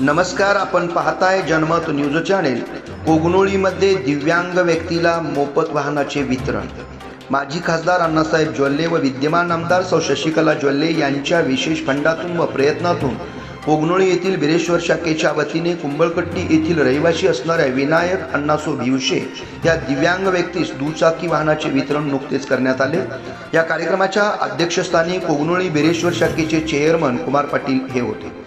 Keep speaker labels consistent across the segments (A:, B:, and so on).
A: नमस्कार आपण पाहताय जनमत न्यूज चॅनेल. कोगनोळीमध्ये दिव्यांग व्यक्तीला मोफत वाहनाचे वितरण. माजी खासदार अण्णासाहेब ज्वल्ले व विद्यमान आमदार सौ शशिकला ज्वल्ले यांच्या विशेष फंडातून व प्रयत्नातून कोगनोळी येथील बिरेश्वर शाखेच्या वतीने कुंबळकट्टी येथील रहिवासी असणाऱ्या विनायक अण्णासो भिवशे या दिव्यांग व्यक्तीस दुचाकी वाहनाचे वितरण नुकतेच करण्यात आले. या कार्यक्रमाच्या अध्यक्षस्थानी कोगनोळी बिरेश्वर शाखेचे चेअरमन कुमार पाटील हे होते.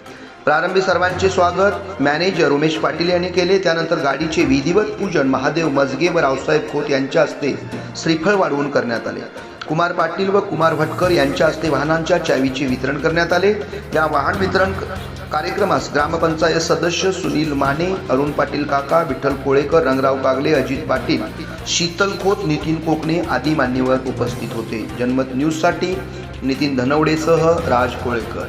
A: प्रारंभी सर्वांचे स्वागत. मॅनेजर उमेश पाटील यांनी केले. त्यानंतर गाडीचे विधिवत पूजन महादेव मजगे व रावसाहेब खोत यांच्या हस्ते श्रीफळ वाढवून करण्यात आले. कुमार पाटील व कुमार भटकर यांच्या हस्ते वाहनांच्या चावीचे वितरण करण्यात आले. या वाहन वितरण कार्यक्रमास ग्रामपंचायत सदस्य सुनील माने अरुण पाटील काका विठ्ठल कोळेकर रंगराव कागले अजित पाटील शीतल खोत नितीन कोकणे आदी मान्यवर उपस्थित होते. जनमत न्यूजसाठी नितीन धनवडेसह राज कोळेकर.